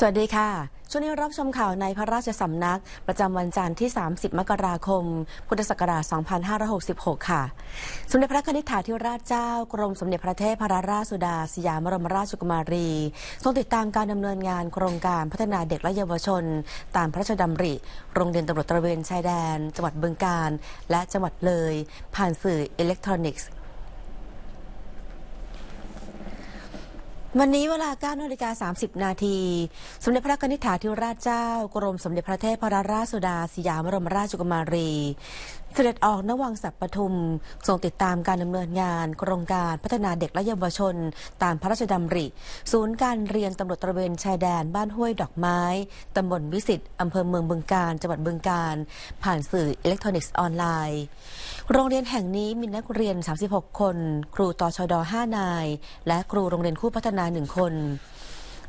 สวัสดีค่ะ ช่วงนี้รับชมข่าวในพระราชสำนัก ประจำวันจันทร์ที่ 30 มกราคม พุทธศักราช 2566 ค่ะ สมเด็จพระนิธิถาธิราชเจ้า กรมสมเด็จพระเทพพระราชสุดา สยามบรมราชกุมารี ทรงติดตามการดำเนินงานโครงการพัฒนาเด็กและเยาวชน ตามพระราชดำริ โรงเรียนตำรวจตระเวนชายแดน จังหวัดบึงกาฬและจังหวัดเลย ผ่านสื่ออิเล็กทรอนิกส์ วันนี้เวลา9นาฬิกา30 นาที สมเด็จพระนิธิถาธิราชเจ้า กรมสมเด็จพระเทพพระราชสุดาสยามบรมราชกุมารี เสด็จออกนวังสัปปทุมทรงติดตามการดำเนินงาน โครงการพัฒนาเด็กและเยาวชน ตามพระราชดำริ ศูนย์การเรียนตำรวจตระเวนชายแดนบ้านห้วยดอกไม้ตำบลวิสิตอำเภอเมืองบึงกาฬจังหวัดบึงกาฬผ่านสื่ออิเล็กทรอนิกส์ออนไลน์ โรงเรียนแห่งนี้มีนักเรียน 36 คน ครูตชด 5 นาย และครูโรงเรียนคู่พัฒนา 1 คน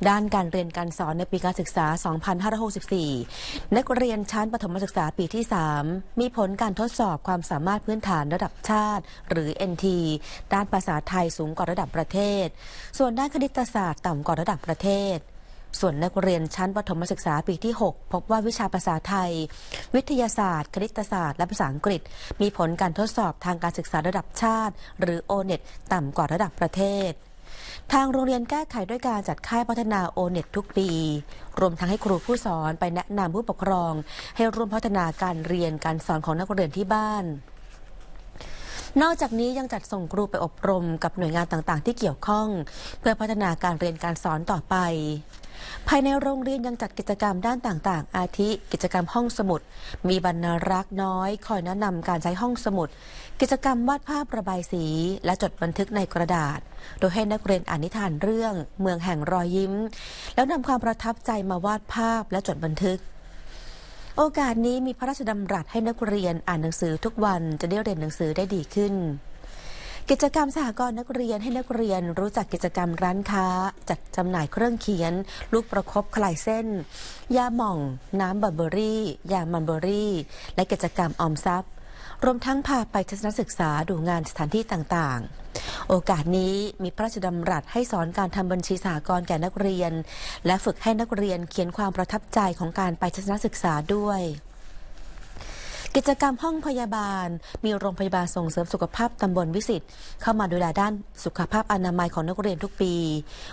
ด้านการเรียนการสอนในปีการศึกษา 2564 นักเรียนชั้นประถมศึกษาปีที่ 3 มีผลการทดสอบความสามารถพื้นฐานระดับชาติ หรือ NT ด้านภาษาไทยสูงกว่าระดับประเทศ ส่วนด้านคณิตศาสตร์ต่ำกว่าระดับประเทศ ส่วนนักเรียนชั้นประถมศึกษาปีที่ 6 พบว่าวิชาภาษาไทย วิทยาศาสตร์ คณิตศาสตร์ และภาษาอังกฤษ มีผลการทดสอบทางการศึกษาระดับชาติ หรือ o n e t ต่ำกว่าระดับประเทศทางโรงเรียนแก้ไขด้วยการจัดค่ายพัฒนาโอเน็ตทุกปี รวมทั้งให้ครูผู้สอนไปแนะนำผู้ปกครอง ให้ร่วมพัฒนาการเรียนการสอนของนักเรียนที่บ้าน นอกจากนี้ยังจัดส่งครูไปอบรมกับหน่วยงานต่างๆ ที่เกี่ยวข้อง เพื่อพัฒนาการเรียนการสอนต่อไป ภายในโรงเรียนยังจัดกิจกรรมด้านต่างๆ อาทิ กิจกรรมห้องสมุด มีบรรณารักษ์น้อย คอยแนะนำการใช้ห้องสมุด กิจกรรมวาดภาพระบายสี และจดบันทึกในกระดาษ โดยให้นักเรียนอ่านนิทานเรื่อง เมืองแห่งรอยยิ้ม แล้วนำความประทับใจมาวาดภาพและจดบันทึกโอกาสนี้มีพระราชดำรัสให้นักเรียนอ่านหนังสือทุกวันจะได้เรียนหนังสือได้ดีขึ้น กิจกรรมสหกรณ์นักเรียนให้นักเรียนรู้จักกิจกรรมร้านค้า จัดจำหน่ายเครื่องเขียน ลูกประคบคลายเส้น ยาหม่อง น้ำบับเบอรี่ ยามันเบอรี่ และกิจกรรมออมทรัพย์ รวมทั้งพาไปทัศนศึกษาดูงานสถานที่ต่างๆ โอกาสนี้มีพระราชดำรัสให้สอนการทำบัญชีสหกรณ์แก่นักเรียน และฝึกให้นักเรียนเขียนความประทับใจของการไปทัศนศึกษาด้วย กิจกรรมห้องพยาบาล มีโรงพยาบาลส่งเสริมสุขภาพตำบลวิสิตเข้ามาดูแลด้านสุขภาพอนามัยของนักเรียนทุกปี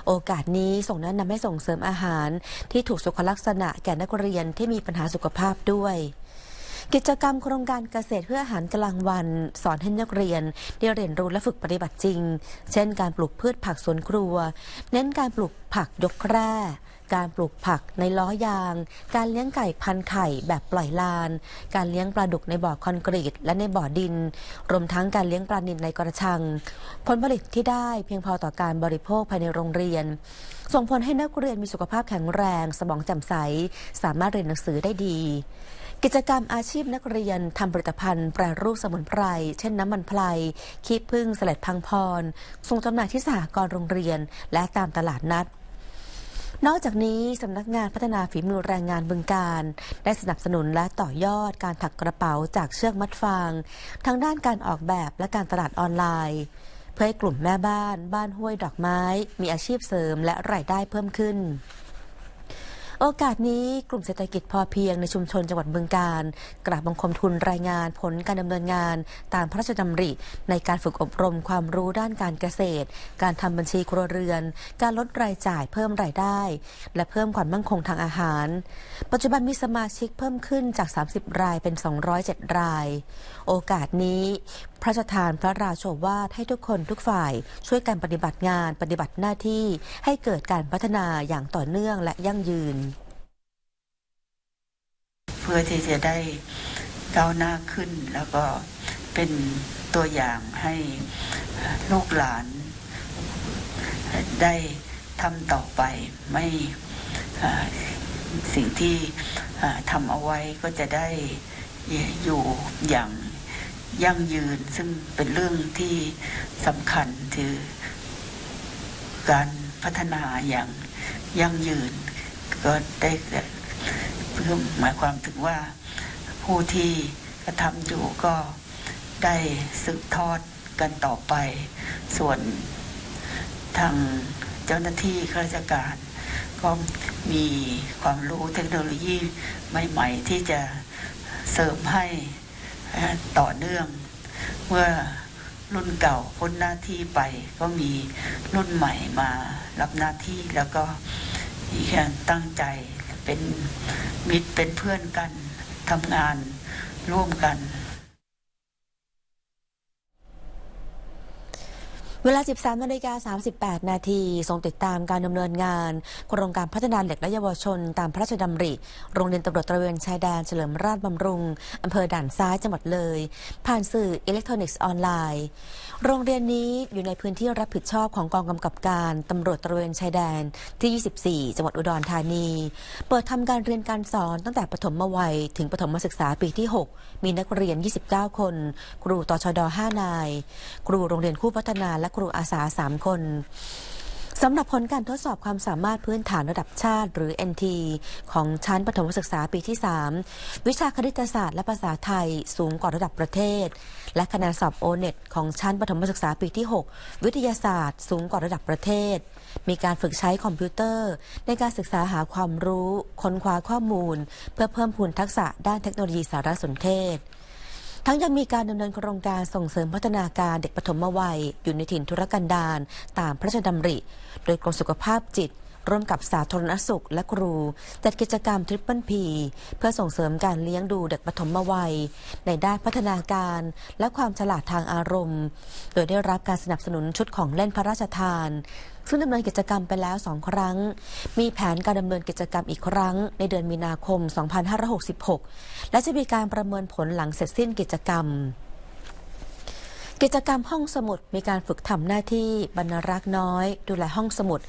โอกาสนี้ส่งแนะนำให้ส่งเสริมอาหาร ที่ถูกสุขลักษณะแก่นักเรียนที่มีปัญหาสุขภาพด้วยกิจกรรมโครงการเกษตรเพื่ออาหารกลางวัน สอนให้นักเรียนได้เรียนรู้และฝึกปฏิบัติจริง เช่นการปลูกพืชผักสวนครัว เน้นการปลูกผักยกแคร่ การปลูกผักในล้อยาง การเลี้ยงไก่พันไข่แบบปล่อยลาน การเลี้ยงปลาดุกในบ่อคอนกรีต และในบ่อดิน รวมทั้งการเลี้ยงปลานิลในกระชัง ผลผลิตที่ได้เพียงพอต่อการบริโภคภายในโรงเรียน ส่งผลให้นักเรียนมีสุขภาพแข็งแรง สมองแจ่มใส สามารถเรียนหนังสือได้ดี กิจกรรมอาชีพนักเรียนทำผลิตภัณฑ์แปรรูปสมุนไพร เช่นน้ำมันไพรขี้ผึ้งสลัดพังพร ส่งจำหน่ายที่สหกรณ์โรงเรียน และตามตลาดนัด นอกจากนี้สำนักงานพัฒนาฝีมือแรงงานบึงการ ได้สนับสนุนและต่อยอดการถักกระเป๋าจากเชือกมัดฟางทางด้านการออกแบบและการตลาดออนไลน์ เพื่อให้กลุ่มแม่บ้าน บ้านห้วยดอกไม้ มีอาชีพเสริมและรายได้เพิ่มขึ้น โอกาสนี้กลุ่มเศรษฐกิจพอเพียงในชุมชนจังหวัดบึงการกราบบังคมทุนรายงานผลการดำเนินงาน ตามพระราชดำริ ในการฝึกอบรมความรู้ด้านการเกษตร การทำบัญชีครัวเรือน การลดรายจ่ายเพิ่มรายได้ และเพิ่มความมั่นคงทางอาหาร ปัจจุบันมีสมาชิกเพิ่มขึ้นจาก 30 รายเป็น 207 ราย โอกาสนี้ พระราชทานพระราโชวาทให้ทุกคนทุกฝ่าย ช่วยกันปฏิบัติงานปฏิบัติหน้าที่ให้เกิดการพัฒนาอย่างต่อเนื่องและยั่งยืน เพื่อที่จะได้ก้าวหน้าขึ้นแล้วก็เป็นตัวอย่างให้ลูกหลาน ได้ทำต่อไปไม่สิ่งที่ทำเอาไว้ก็จะได้อยู่อย่าง ยั่งยืน ซึ่งเป็นเรื่องที่สำคัญคือการพัฒนาอย่างยั่งยืน ก็ได้เพื่อหมายความถึงว่าผู้ที่กระทำอยู่ก็ได้สืบทอดกันต่อไป ส่วนทางเจ้าหน้าที่ข้าราชการ ก็มีความรู้เทคโนโลยีใหม่ ๆ ที่จะเสริมให้ ต่อเนื่อง เมื่อรุ่นเก่าพ้นหน้าที่ไป ก็มีรุ่นใหม่มารับหน้าที่แล้วก็อีกอย่างตั้งใจเป็นมิตรเป็นเพื่อนกันทำงานร่วมกัน เวลา 13นาฬิกา38 นาทีทรงติดตามการดำเนินงาน โครงการพัฒนาเด็กและเยาวชน ตามพระราชดำริ โรงเรียนตำรวจตระเวนชายแดนเฉลิมราชบำรุงอำเภอด่านซ้ายจังหวัดเลย ผ่านสื่ออิเล็กทรอนิกส์ออนไลน์ โรงเรียนนี้อยู่ในพื้นที่รับผิดชอบของกองกำกับการตำรวจตระเวนชายแดนที่ 24 จังหวัดอุดรธานี เปิดทำการเรียนการสอนตั้งแต่ปฐมวัย ถึงปฐมศึกษาปีที่ 6 มีนักเรียน 29 คน ครูตชด 5 นาย ครูโรงเรียนคู่พัฒนาและครูอาสา 3 คนสำหรับผลการทดสอบความสามารถพื้นฐานระดับชาติ หรือ NT ของชั้นประถมศึกษาปีที่ 3 วิชาคณิตศาสตร์และภาษาไทยสูงกว่าระดับประเทศ และคะแนนสอบโอเน็ตของชั้นประถมศึกษาปีที่ 6 วิทยาศาสตร์ สูงกว่าระดับประเทศ มีการฝึกใช้คอมพิวเตอร์ ในการศึกษาหาความรู้ ค้นคว้าข้อมูล เพื่อเพิ่มพูนทักษะด้านเทคโนโลยีสารสนเทศ ทั้งยังมีการดำเนินโครงการส่งเสริมพัฒนาการเด็กปฐมวัย อยู่ในถิ่นทุรกันดารตามพระราชดำริ โดยกรมสุขภาพจิต ร่วมกับสาธารณสุขและครู จัดกิจกรรมทริปเปิลพีเพื่อส่งเสริมการเลี้ยงดูเด็กปฐมวัย ในด้านพัฒนาการและความฉลาดทางอารมณ์ โดยได้รับการสนับสนุนชุดของเล่นพระราชทาน ซึ่งดำเนินกิจกรรมไปแล้วสองครั้ง มีแผนการดำเนินกิจกรรมอีกครั้ง ในเดือนมีนาคม 2566 และจะมีการประเมินผลหลังเสร็จสิ้นกิจกรรม กิจกรรมห้องสมุดมีการฝึกทำหน้าที่บรรรักษ์น้อย ดูแลห้องสมุด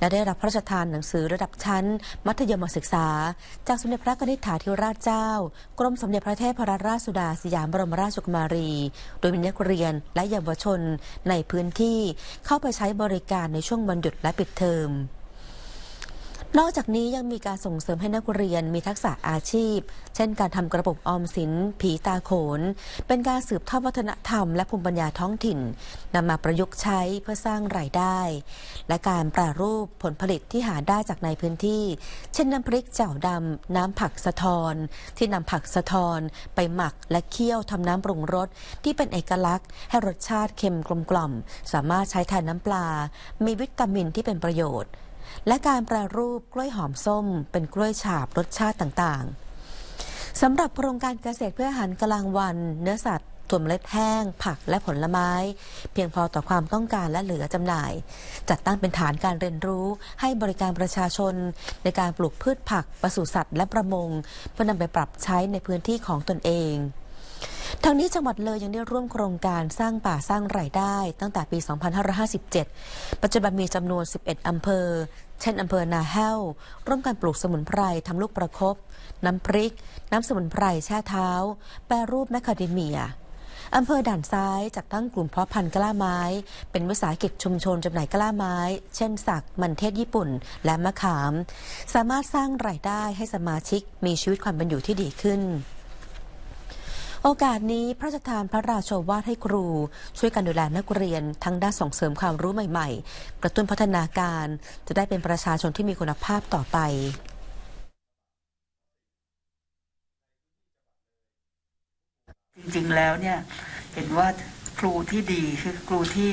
และได้รับพระราชทานหนังสือระดับชั้น มัธยมศึกษา จากสมเด็จพระนิธิถาธิราชเจ้า กรมสมเด็จพระเทพรราชสุดาสยามบรมราชกุมารี โดยมีนักเรียนและเยาวชนในพื้นที่เข้าไปใช้บริการในช่วงวันหยุดและปิดเทอม นอกจากนี้ยังมีการส่งเสริมให้นักเรียนมีทักษะอาชีพ เช่นการทำกระปุกออมสิน ผีตาโขน เป็นการสืบทอดวัฒนธรรมและภูมิปัญญาท้องถิ่นนำมาประยุกต์ใช้เพื่อสร้างรายได้ และการแปรรูปผลผลิตที่หาได้จากในพื้นที่ เช่นน้ำพริกเจ่วดำน้ำผักสะทอน ที่นำผักสะทอนไปหมักและเคี่ยวทำน้ำปรุงรสที่เป็นเอกลักษณ์ ให้รสชาติเค็มกลมกล่อม สามารถใช้แทนน้ำปลา มีวิตามินที่เป็นประโยชน์ และการแปรรูปกล้วยหอมส้ม เป็นกล้วยฉาบรสชาติต่างๆสำหรับโครงการเกษตรเพื่ออาหารกลางวัน เนื้อสัตว์ถั่วเมล็ดแห้ง ผักและผลไม้ เพียงพอต่อความต้องการและเหลือจำหน่าย จัดตั้งเป็นฐานการเรียนรู้ให้บริการประชาชน ในการปลูกพืชผักปศุสัตว์และประมง เพื่อนำไปปรับใช้ในพื้นที่ของตนเอง ทางนี้จังหวัดเลยยังได้ร่วมโครงการสร้างป่าสร้างรายได้ตั้งแต่ปี 2557 ปัจจุบันมีจำนวน 11 อำเภอ เช่นอำเภอนาแห้ว ร่วมกันปลูกสมุนไพรทำลูกประคบน้ำพริก น้ำสมุนไพรแช่เท้า แปรรูปแมคคาเดเมียอำเภอด่านซ้ายจัดตั้งกลุ่มเพาะพันธุ์กล้าไม้ เป็นวิสาหกิจชุมชนจำหน่ายกล้าไม้ เช่นสัก มันเทศญี่ปุ่น และมะขาม สามารถสร้างรายได้ให้สมาชิกมีชีวิตความเป็นอยู่ที่ดีขึ้น โอกาสนี้พระราชทานพระราชวาทให้ครู ช่วยกันดูแลนักเรียน ทั้งด้านส่งเสริมความรู้ใหม่ๆ กระตุ้นพัฒนาการ จะได้เป็นประชาชนที่มีคุณภาพต่อไปจริงๆ แล้วเนี่ยเห็นว่าครูที่ดีคือครูที่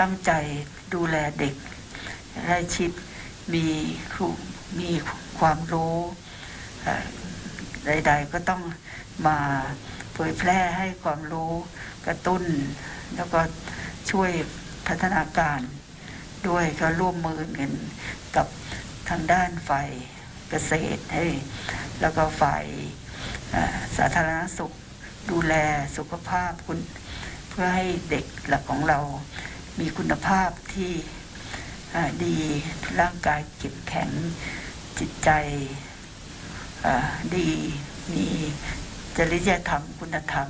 ตั้งใจดูแลเด็กใกล้ชิดมีครูมีความรู้ใดๆก็ต้องมา เผยแพร่ให้ความรู้กระตุ้น แล้วก็ช่วยพัฒนาการด้วยก็ร่วมมือกันกับทางด้านฝ่ายเกษตรให้แล้วก็ฝ่ายสาธารณสุขดูแลสุขภาพคุณเพื่อให้เด็กหลักของเรามีคุณภาพที่ดีร่างกายเข้มแข็งจิตใจดีมี จริยธรรมคุณธรรม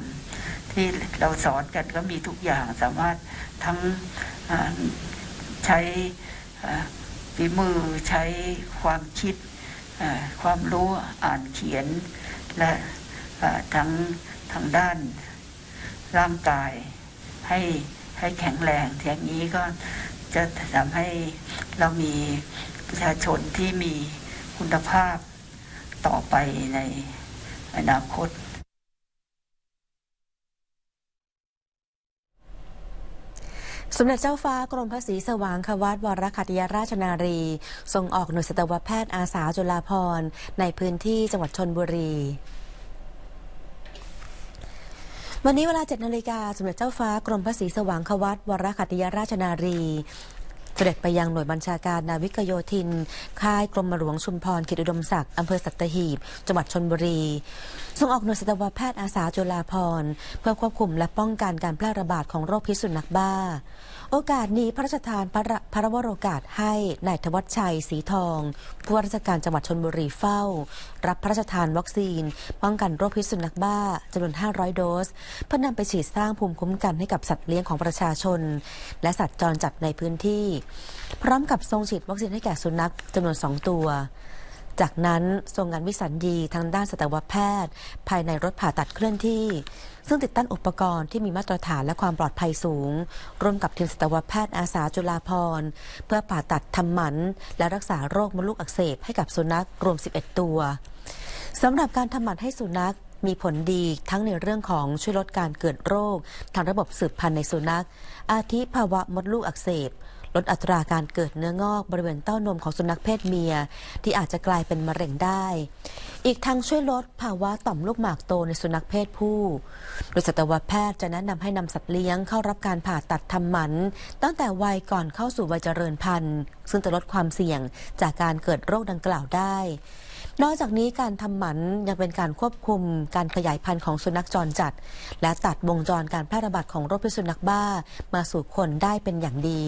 ที่เราสอนกันก็มีทุกอย่างสามารถทั้งใช้ฝีมือใช้ความคิดความรู้อ่านเขียน และทั้งทางด้านร่างกายให้ให้แข็งแรงอย่างนี้ก็จะทำให้เรามีประชาชนที่มีคุณภาพต่อไปในอนาคต สมเด็จเจ้าฟ้ากรมพระศรีสว่างควัตวรคัตยราชนารี ทรงออกหน่วยสัตวแพทย์อาสาจุฬาภรณ์ในพื้นที่จังหวัดชนบุรีวันนี้เวลา7นาฬิกาสมเด็จเจ้าฟ้ากรมพระศรีสว่างควัตวรคัตยราชนารี เสด็จไปยังหน่วยบัญชาการนาวิกโยธิน ค่ายกรมหลวงชุมพรเขตอุดมศักดิ์อำเภอสัตหีบ จังหวัดชนบุรีทรงออกหน่วยสัตวแพทย์อาสาจุฬาภรณ์เพื่อควบคุมและป้องกันการแพร่ระบาดของโรคพิษสุนัขบ้า โอกาสนี้พระราชทานพระพระวโรกาสให้นายธวัชชัยศรีทอง ผู้ว่าราชการจังหวัดชนบุรีเฝ้า รับพระราชทานวัคซีน ป้องกันโรคพิษสุนัขบ้าจำนวน 500 โดส เพื่อนำไปฉีดสร้างภูมิคุ้มกันให้กับสัตว์เลี้ยงของประชาชน และสัตว์จรจัดในพื้นที่ พร้อมกับทรงฉีดวัคซีนให้แก่สุนัขจำนวน 2 ตัว จากนั้นทรงงานวิสัญญีทางด้านสัตวแพทย์ ภายในรถผ่าตัดเคลื่อนที่ ซึ่งติดตั้งอุปกรณ์ที่มีมาตรฐานและความปลอดภัยสูง ร่วมกับทีมสัตวแพทย์อาสาจุฬาภรเพื่อผ่าตัดทำหมัน และรักษาโรคมดลูกอักเสบให้กับสุนัขรวม 11 ตัวสำหรับการทำหมันให้สุนัขมีผลดีทั้งในเรื่องของช่วยลดการเกิดโรค ทางระบบสืบพันธุ์ในสุนัข อาทิภาวะมดลูกอักเสบ ลดอัตราการเกิดเนื้องอกบริเวณเต้านมของสุนัขเพศเมีย ที่อาจจะกลายเป็นมะเร็งได้ อีกทั้งช่วยลดภาวะต่อมลูกหมากโตในสุนัขเพศผู้โดยสัตวแพทย์จะแนะนำให้นำสัตว์เลี้ยงเข้ารับการผ่าตัดทำหมัน ตั้งแต่วัยก่อนเข้าสู่วัยเจริญพันธุ์ ซึ่งจะลดความเสี่ยงจากการเกิดโรคดังกล่าวได้ นอกจากนี้การทำหมันยังเป็นการควบคุมการขยายพันธุ์ของสุนัขจรจัด และตัดวงจรการแพร่ระบาดของโรคพิษสุนัขบ้ามาสู่คนได้เป็นอย่างดี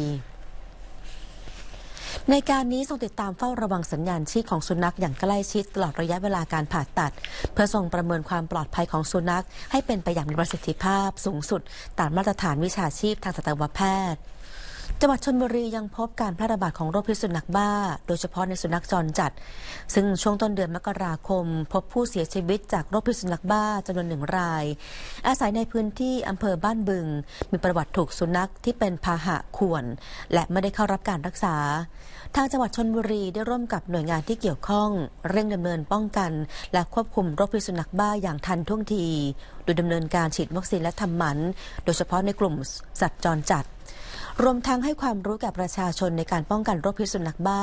ในการนี้ทรงติดตามเฝ้าระวังสัญญาณชีพของสุนัขอย่างใกล้ชิดตลอดระยะเวลาการผ่าตัด เพื่อทรงประเมินความปลอดภัยของสุนัข ให้เป็นไปอย่างมีประสิทธิภาพสูงสุด ตามมาตรฐานวิชาชีพทางสัตวแพทย์จังหวัดชนบุรียังพบการแพร่ระบาดของโรคพิษสุนัขบ้า โดยเฉพาะในสุนัขจรจัด ซึ่งช่วงต้นเดือนมกราคม พบผู้เสียชีวิตจากโรคพิษสุนัขบ้าจำนวนหนึ่งราย อาศัยในพื้นที่อำเภอบ้านบึง มีประวัติถูกสุนัขที่เป็นพาหะข่วน และไม่ได้เข้ารับการรักษา ทางจังหวัดชนบุรีได้ร่วมกับหน่วยงานที่เกี่ยวข้อง เร่งดำเนินป้องกัน และควบคุมโรคพิษสุนัขบ้าอย่างทันท่วงที โดยดำเนินการฉีดวัคซีนและทำหมัน โดยเฉพาะในกลุ่มสัตว์จรจัด รวมทั้งให้ความรู้แก่ประชาชนในการป้องกันโรคพิษสุนัขบ้า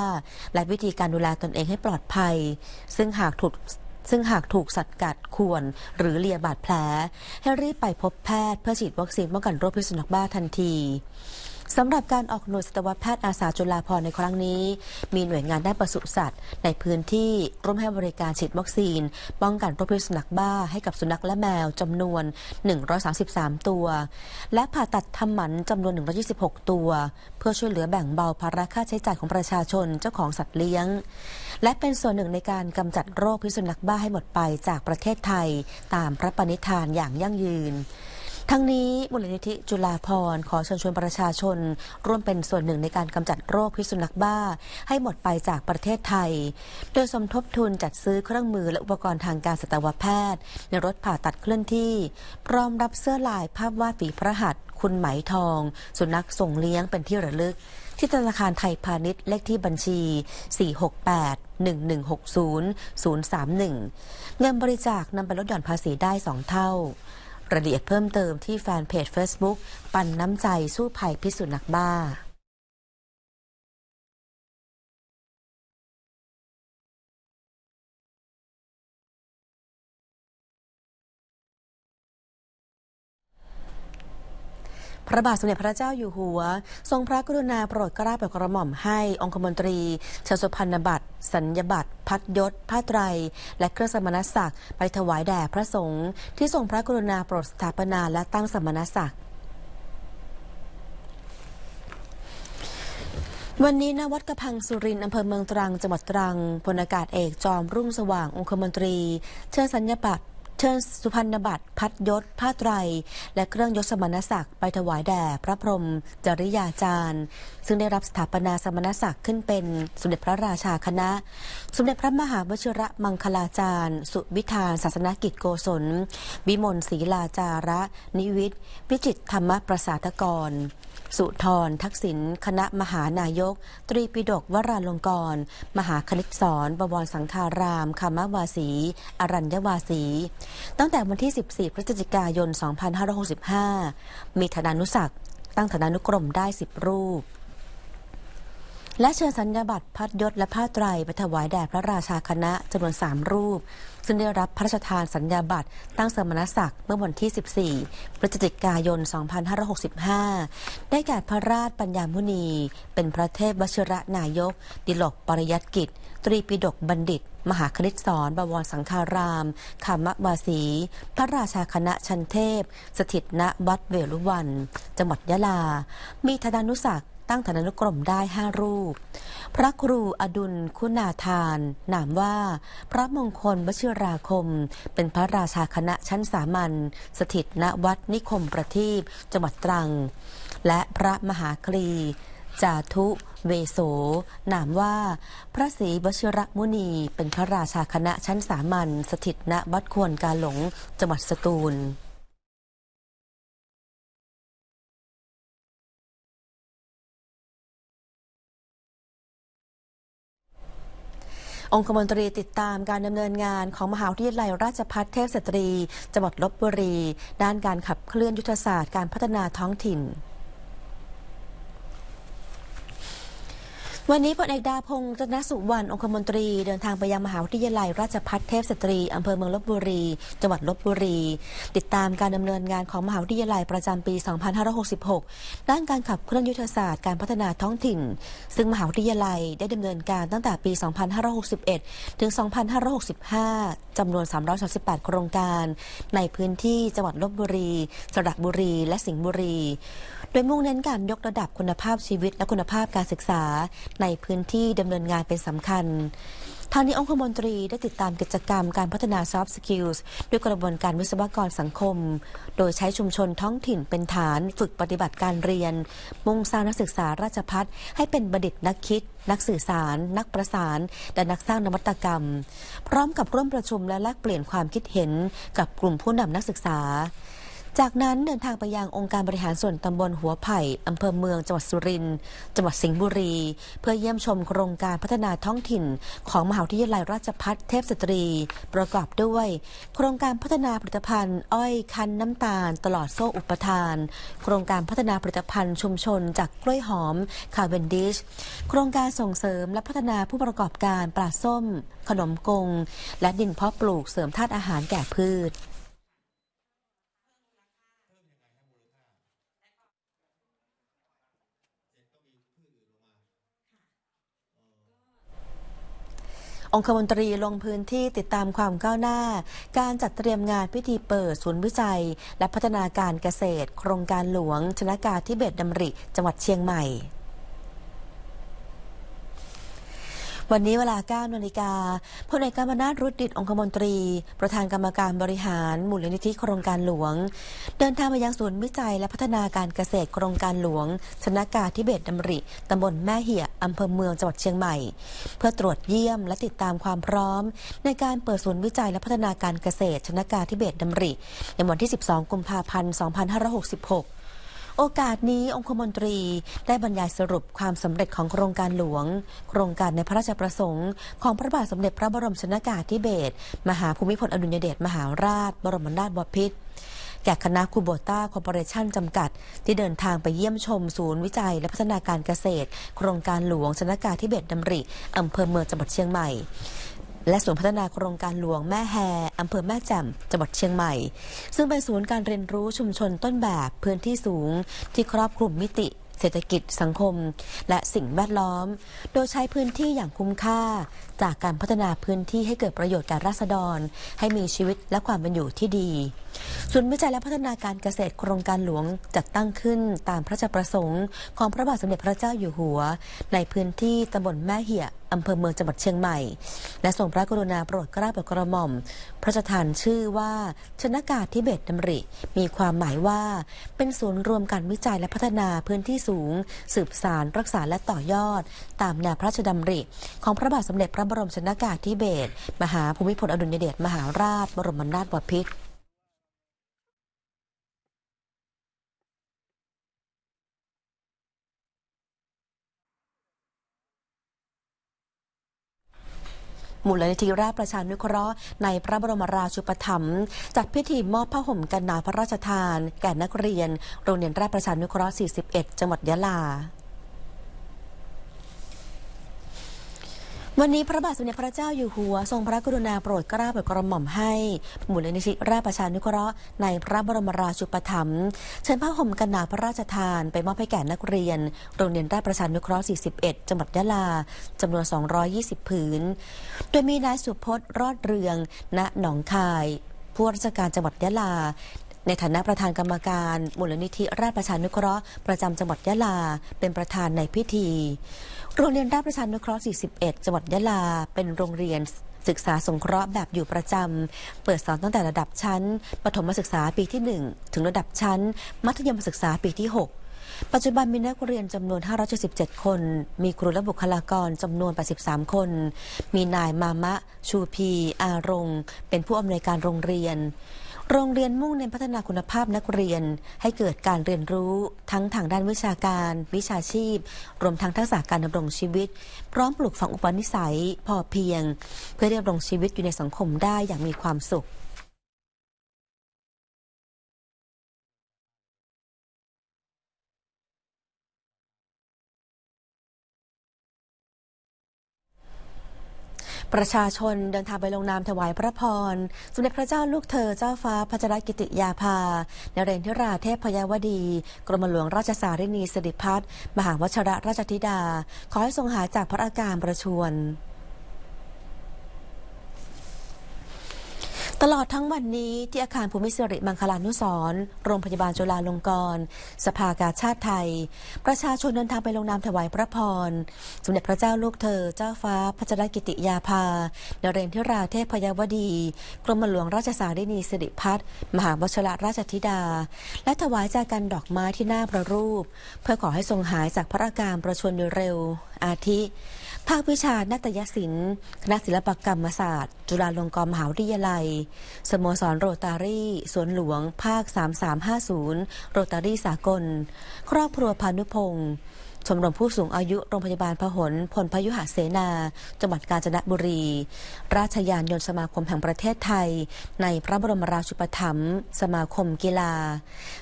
และวิธีการดูแลตนเองให้ปลอดภัย ซึ่งหากถูกซึ่งหากถูกสัตว์กัดข่วน หรือเลียบาดแผล ให้รีบไปพบแพทย์เพื่อฉีดวัคซีนป้องกันโรคพิษสุนัขบ้าทันที สำหรับการออกหน่วยสัตวแพทย์อาสาจุฬาภรณ์ในครั้งนี้ มีหน่วยงานด้านปศุสัตว์ ในพื้นที่ร่วมให้บริการฉีดวัคซีน ป้องกันโรคพิษสุนัขบ้าให้กับสุนัขและแมวจำนวน 133 ตัว และผ่าตัดทำหมันจำนวน 126 ตัว เพื่อช่วยเหลือแบ่งเบาภาระค่าใช้จ่ายของประชาชนเจ้าของสัตว์เลี้ยง และเป็นส่วนหนึ่งในการกำจัดโรคพิษสุนัขบ้าให้หมดไปจากประเทศไทย ตามพระปณิธานอย่างยั่งยืน ทั้งนี้มูลนิธิจุฬาภรขอเชิญชวนประชาชน ร่วมเป็นส่วนหนึ่งในการกำจัดโรคพิษสุนัขบ้า ให้หมดไปจากประเทศไทย โดยสมทบทุนจัดซื้อเครื่องมือและอุปกรณ์ทางการสัตวแพทย์ ในรถผ่าตัดเคลื่อนที่ พร้อมรับเสื้อลายภาพวาดฝีพระหัตถ์คุณไหมทอง สุนัขส่งเลี้ยงเป็นที่ระลึก ที่ธนาคารไทยพาณิชย์เลขที่บัญชี 468 1160 031 เงินบริจาคนำไปลดหย่อนภาษีได้ 2 เท่า รายละเอียดเพิ่มเติมที่แฟนเพจ Facebook ปันน้ำใจสู้ภัยพิษสุนัขบ้า พระบาทสมเด็จพระเจ้าอยู่หัว ทรงพระกรุณาโปรดเกล้าโปรดกระหม่อมให้องคมนตรีเชสุพรรณบัตร สัญญบัตร พัดยศ ผ้าไตร และเครื่องสมณศักดิ์ไปถวายแด่พระสงฆ์ที่ทรงพระกรุณาโปรดสถาปนาและตั้งสมณศักดิ์วันนี้ณวัดกระพังสุรินทร์อำเภอเมืองตรัง จังหวัดตรังพลอากาศเอกจอมรุ่งสว่างองคมนตรี เชิญสัญญบัตร เชิญสุพรรณบัตรพัดยศ ผ้าไตร และเครื่องยศสมณศักดิ์ไปถวายแด่พระพรหมจริยาจารย์ ซึ่งได้รับสถาปนาสมณศักดิ์ขึ้นเป็นสมเด็จพระราชาคณะ สมเด็จพระมหาวชิระมังคลาจารย์ สุวิธานศาสนกิจโกศลวิมลศรีลาจาระ นิวิทย์วิจิตธรรมประสาทกร สุธรทักษิณคณะมหานายก ตรีปิฎกวราลงกร มหาคณิตศรบวรสังฆารามคามวาสี อรัญญวาสี ตั้งแต่วันที่ 14 พฤศจิกายน 2565 มีธนานุศักดิ์ตั้งธนานุกรมได้ 10 รูป และเชิญสัญญาบัตรพัดยศและผ้าไตรไปถวายแด่พระราชาคณะจำนวนสามรูป ซึ่งได้รับพระราชทานสัญญาบัตรตั้งสมณศักดิ์เมื่อวันที่ 14 พฤศจิกายน 2565 ได้แก่พระราชปัญญามุนี เป็นพระเทพวชิระนายก ดิลกปริยัติกิจ ตรีปิฎกบัณฑิต มหาคณิตศรบวรสังฆารามขามวาสี พระราชาคณะชันเทพ สถิตณวัดเวลุวัน จังหวัดยะลา มีธนานุศักดิ์ ตั้งฐานานุกรมได้5รูป พระครูอดุลคุณาทาน นามว่า พระมงคลวชิราคม เป็นพระราชาคณะชั้นสามัญสถิตณวัดนิคมประทีปจังหวัดตรัง และพระมหาคลีจาทุเวโส นามว่า พระศรีวชิระมุนี เป็นพระราชาคณะชั้นสามัญสถิตณวัดควรกาหลงจังหวัดสตูล องคมนตรีติดตามการดำเนินงานของมหาวิทยาลัยราชภัฏเทพสตรีจังหวัดลบบุรี ด้านการขับเคลื่อนยุทธศาสตร์การพัฒนาท้องถิ่น วันนี้พลเอกดาพงศ์จันทสุวรรณองคมนตรี เดินทางไปยังมหาวิทยาลัย ราชภัฏเทพสตรีอำเภอเมืองลบบุรี จังหวัดลบบุรี ติดตามการดำเนินงานของมหาวิทยาลัยประจำปี 2566 ด้านการขับเคลื่อนยุทธศาสตร์การพัฒนาท้องถิ่น ซึ่งมหาวิทยาลัยได้ดำเนินการตั้งแต่ปี 2561 ถึง 2565จำนวน 338 โครงการ ในพื้นที่จังหวัดลบบุรี สระบุรี และสิงห์บุรี โดยมุ่งเน้นการยกระดับคุณภาพชีวิตและคุณภาพการศึกษาในพื้นที่ดำเนินงานเป็นสำคัญทางนี้องคมนตรีได้ติดตามกิจกรรมการพัฒนา soft skills ด้วยกระบวนการวิศวกรสังคม โดยใช้ชุมชนท้องถิ่นเป็นฐานฝึกปฏิบัติการเรียน มุ่งสร้างนักศึกษาราชพัฒให้เป็นบัณฑิตนักคิด นักสื่อสาร นักประสาน และนักสร้างนวัตกรรม พร้อมกับร่วมประชุมและแลกเปลี่ยนความคิดเห็นกับกลุ่มผู้นำนักศึกษา จากนั้นเดินทางไปยังองค์การบริหารส่วนตำบลหัวไผ่อำเภอเมืองจังหวัดสุรินทร์จังหวัดสิงห์บุรี เพื่อเยี่ยมชมโครงการพัฒนาท้องถิ่น ของมหาวิทยาลัยราชภัฏเทพสตรี ประกอบด้วย โครงการพัฒนาผลิตภัณฑ์ อ้อยคั้นน้ำตาล ตลอดโซ่อุปทาน โครงการพัฒนาผลิตภัณฑ์ชุมชน จากกล้วยหอมคาเวนดิชโครงการส่งเสริมและพัฒนาผู้ประกอบการปลาส้ม ขนมกง และดินเพาะปลูกเสริมธาตุอาหารแก่พืช องคมนตรีลงพื้นที่ติดตามความก้าวหน้า การจัดเตรียมงานพิธีเปิดศูนย์วิจัย และพัฒนาการเกษตร โครงการหลวง ชนากาธิเบศดำริ จังหวัดเชียงใหม่ วันนี้เวลา9นาฬิกาพลเอกกำมนาถรุดดิตองคมนตรี ประธานกรรมการบริหารมูลนิธิโครงการหลวง เดินทางไปยังศูนย์วิจัยและพัฒนาการเกษตรโครงการหลวง ชนากาธิเบศดำริตำบลแม่เหี่ยอำเภอเมืองจังหวัดเชียงใหม่ เพื่อตรวจเยี่ยมและติดตามความพร้อม ในการเปิดศูนย์วิจัยและพัฒนาการเกษตร ชนากาธิเบศดำริในวันที่ 12 กุมภาพันธ์ 2566 โอกาสนี้องคมนตรีได้บรรยายสรุปความสำเร็จของโครงการหลวง โครงการในพระราชประสงค์ ของพระบาทสมเด็จพระบรมชนากาธิเบศรมหาภูมิพลอดุลยเดชมหาราช บรมนาถบพิตรแก่คณะคูโบต้าคอร์ปอเรชั่นจำกัด ที่เดินทางไปเยี่ยมชมศูนย์วิจัยและพัฒนาการเกษตร โครงการหลวงชนากาธิเบศรดำริอำเภอเมืองจังหวัดเชียงใหม่ และศูนย์พัฒนาโครงการหลวงแม่แฮอำเภอแม่แจ่มจังหวัดเชียงใหม่ ซึ่งเป็นศูนย์การเรียนรู้ชุมชนต้นแบบพื้นที่สูง ที่ครอบคลุมมิติ เศรษฐกิจสังคม และสิ่งแวดล้อม โดยใช้พื้นที่อย่างคุ้มค่าจากการพัฒนาพื้นที่ให้เกิดประโยชน์แก่ราษฎร ให้มีชีวิตและความเป็นอยู่ที่ดีศูนย์วิจัยและพัฒนาการเกษตรโครงการหลวงจัดตั้งขึ้นตามพระราชประสงค์ของพระบาทสมเด็จพระเจ้าอยู่หัว ในพื้นที่ตำบลแม่เหี่ยอำเภอเมืองจังหวัดเชียงใหม่ และทรงพระกรุณาโปรดเกล้าโปรดกระหม่อม พระราชทานชื่อว่าชนากาธิเบศดำริ มีความหมายว่า เป็นศูนย์รวมการวิจัยและพัฒนาพื้นที่สูง สืบสารรักษาและต่อยอด ตามแนวพระราชดำริ ของพระบาทสมเด็จพระบรมชนากาธิเบศมหาภูมิพลอดุลยเดชมหาราช บรมนาถบพิตรมูลนิธิราชประชานุเคราะห์ในพระบรมราชูปถัมภ์จัดพิธีมอบผ้าห่มกันหนาวพระราชทาน แก่นักเรียน โรงเรียนราชประชานุเคราะห์ 41 จังหวัดยะลา วันนี้พระบาทสมเด็จพระเจ้าอยู่หัว ทรงพระกรุณาโปรดเกล้าโปรดกระหม่อมให้มูลนิธิราชประชานุเคราะห์ในพระบรมราชูปถัมภ์เชิญผ้าห่มกันหนาวพระราชทานไปมอบให้แก่นักเรียน โรงเรียนราชประชานุเคราะห์ 41 จังหวัดยะลาจำนวน 220 ผืน โดยมีนายสุพจน์รอดเรือง ณหนองคายผู้ราชการจังหวัดยะลาในฐานะประธานกรรมการมูลนิธิราชประชานุเคราะห์ประจำจังหวัดยะลา เป็นประธานในพิธี โรงเรียนราชประชานุเคราะห์ 41 จังหวัดยะลา เป็นโรงเรียนศึกษาสงเคราะห์แบบอยู่ประจำ เปิดสอนตั้งแต่ระดับชั้น ประถมศึกษาปีที่ 1 ถึงระดับชั้น มัธยมศึกษาปีที่ 6ปัจจุบันมีนักเรียนจำนวน 577 คน มีครูและบุคลากรจำนวน 83 คน มีนายมามะ ชูพี อารง เป็นผู้อำนวยการโรงเรียน โรงเรียนมุ่งเน้นพัฒนาคุณภาพนักเรียน ให้เกิดการเรียนรู้ ทั้งทางด้านวิชาการ วิชาชีพ รวมทั้งทักษะการดำรงชีวิต พร้อมปลูกฝังอุปนิสัย พอเพียง เพื่อดำรงชีวิตอยู่ในสังคมได้อย่างมีความสุข ประชาชนเดินทางไปลงนามถวายพระพร สมเด็จพระเจ้าลูกเธอเจ้าฟ้าพัชรกิติยาภานเรนทิราเทพพยาวดี กรมหลวงราชสารินีสิริพัฒน์มหาวชรราชธิดา ขอให้ทรงหายจากพระอาการประชวน ตลอดทั้งวันนี้ที่อาคารภูมิสิริมังคลานุสรณ์โรงพยาบาลจุฬาลงกรณ์สภากาชาติไทย ประชาชนเดินทางไปลงนามถวายพระพร สมเด็จพระเจ้าลูกเธอ เจ้าฟ้าพัชรกิติยาภาเนเรนทิราเทพพยาวดี กรมหลวงราชสารินีสิริพัฒน์มหาวชรราชธิดา และถวายจากกันดอกไม้ที่หน้าพระรูป เพื่อขอให้ทรงหายจากพระอาการประชวรโดยเร็ว อาทิ ภาควิชานาฏยศิลป์คณะศิลปกรรมศาสตร์ จุฬาลงกรณ์มหาวิทยาลัย สโมสรโรตารี่สวนหลวง ภาค 3350 โรตารี่สากล ครอบครัวพานุพงศ์ชมรมผู้สูงอายุโรงพยาบาลพหลพลพยุหเสนา จังหวัดกาญจนบุรี ราชยานยนต์สมาคมแห่งประเทศไทย ในพระบรมราชูปถัมภ์สมาคมกีฬา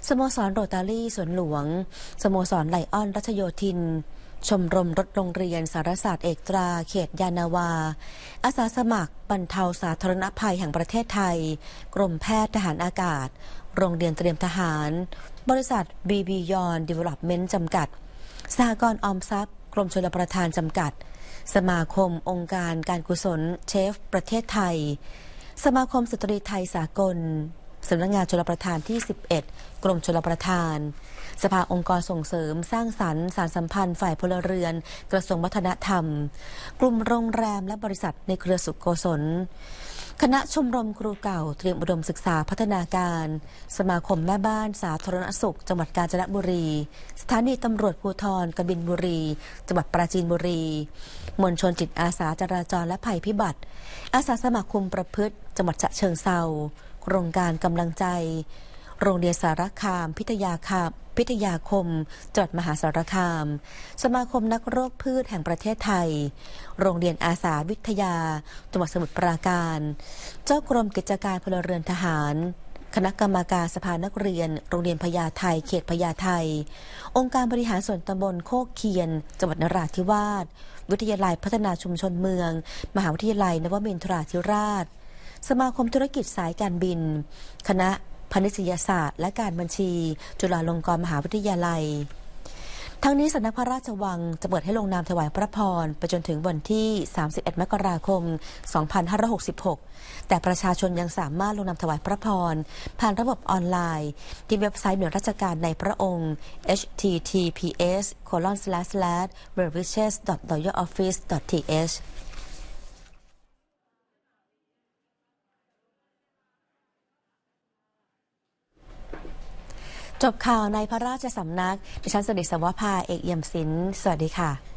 สโมสรโรตารี่สวนหลวง สโมสรไลออนรัชโยธิน ชมรมรถโรงเรียนสารศาสตร์เอกตรา เขตยานาวา อาสาสมัคร บรรเทาสาธารณภัยแห่งประเทศไทย กรมแพทย์ทหารอากาศ โรงเรียนเตรียมทหาร บริษัท BB y o n Development จำกัด สหกรณ์ออมทรัพย์ กรมชลประทานจำกัด สมาคมองค์การการกุศลเชฟ ประเทศไทย สมาคมสตรีไทยสากล สำนักงานชลประทานที่ 11 กรมชลประทาน สภาองค์กรส่งเสริมสร้างสรรค์สารสัมพันธ์ฝ่ายพลเรือน กระทรวงวัฒนธรรม กลุ่มโรงแรมและบริษัทในเครือสุขโกศล คณะชมรมครูเก่าเตรียมอุดมศึกษาพัฒนาการ สมาคมแม่บ้านสาธารณสุข จังหวัดกาญจนบุรี สถานีตำรวจภูธรกบินบุรี จังหวัดปราจีนบุรี มวลชนจิตอาสาจราจรและภัยพิบัติ อาสาสมัครคุมประพฤติจังหวัดฉะเชิงเซา โครงการกำลังใจ โรงเรียนสารคาม พิทยาคามพิทยาคมจังหวัดมหาสารคาม สมาคมนักโรคพืชแห่งประเทศไทย โรงเรียนอาสาวิทยาจังหวัดสมุทรปราการ เจ้ากรมกิจการพลเรือนทหารคณะกรรมาการสภานักเรียน โรงเรียนพญาไทเขตพญาไทองค์การบริหารส่วนตำบลโคกเคียน จังหวัดนราธิวาส วิทยาลัยพัฒนาชุมชนเมือง มหาวิทยาลัยนวมินทราธิราช สมาคมธุรกิจสายการบิน คณะพณิชยศาสตร์ และการบัญชี จุฬาลงกรณ์มหาวิทยาลัย ทั้งนี้สำนักพระราชวังจะเปิดให้ลงนามถวายพระพรไปจนถึงวันที่ 31 มกราคม 2566 แต่ประชาชนยังสามารถลงนามถวายพระพรผ่านระบบออนไลน์ ที่เว็บไซต์หน่วยราชการในพระองค์ https colon slash slash w e r v i c h e s royal office th จบข่าวในพระราชสำนัก ดิฉันสนิทสวภาเอกเยี่ยมศิลป์สวัสดีค่ะ